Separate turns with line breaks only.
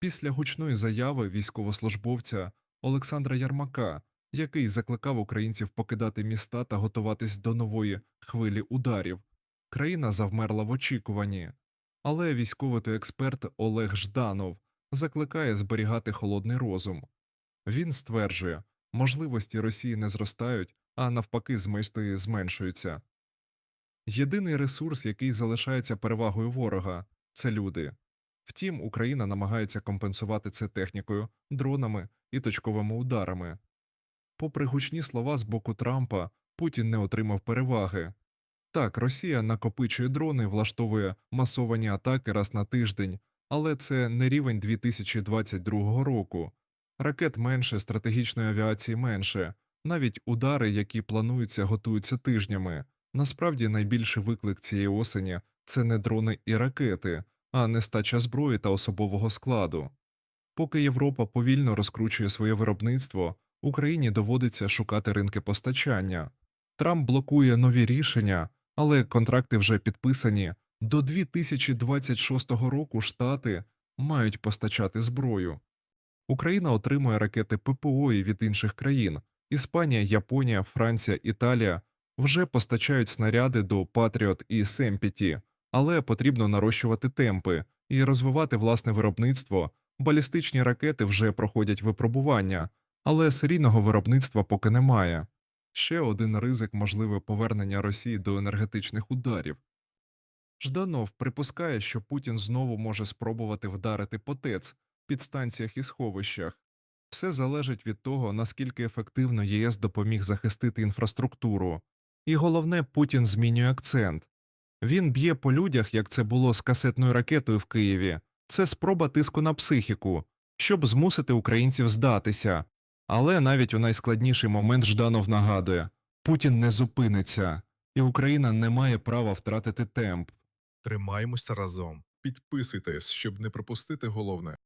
Після гучної заяви військовослужбовця Олександра Ярмака, який закликав українців покидати міста та готуватись до нової хвилі ударів, країна завмерла в очікуванні. Але військовий експерт Олег Жданов закликає зберігати холодний розум. Він стверджує, можливості Росії не зростають, а навпаки, зменшуються. Єдиний ресурс, який залишається перевагою ворога, це люди. Втім, Україна намагається компенсувати це технікою, дронами і точковими ударами. Попри гучні слова з боку Трампа, Путін не отримав переваги. Так, Росія накопичує дрони, влаштовує масовані атаки раз на тиждень, але це не рівень 2022 року. Ракет менше, стратегічної авіації менше, навіть удари, які плануються, готуються тижнями. Насправді найбільший виклик цієї осені це не дрони і ракети, а нестача зброї та особового складу. Поки Європа повільно розкручує своє виробництво, Україні доводиться шукати ринки постачання. Трамп блокує нові рішення, але контракти вже підписані. До 2026 року Штати мають постачати зброю. Україна отримує ракети ППО і від інших країн. Іспанія, Японія, Франція, Італія вже постачають снаряди до Патріот і Семпіті, але потрібно нарощувати темпи і розвивати власне виробництво. Балістичні ракети вже проходять випробування, але серійного виробництва поки немає. Ще один ризик можливе повернення Росії до енергетичних ударів. Жданов припускає, що Путін знову може спробувати вдарити по ТЕЦ, підстанціях і сховищах. Все залежить від того, наскільки ефективно ЄС допоміг захистити інфраструктуру. І головне, Путін змінює акцент. Він б'є по людях, як це було з касетною ракетою в Києві. Це спроба тиску на психіку, щоб змусити українців здатися. Але навіть у найскладніший момент Жданов нагадує Путін не зупиниться, і Україна не має права втратити темп.
Тримаємося разом. Підписуйтесь, щоб не пропустити головне.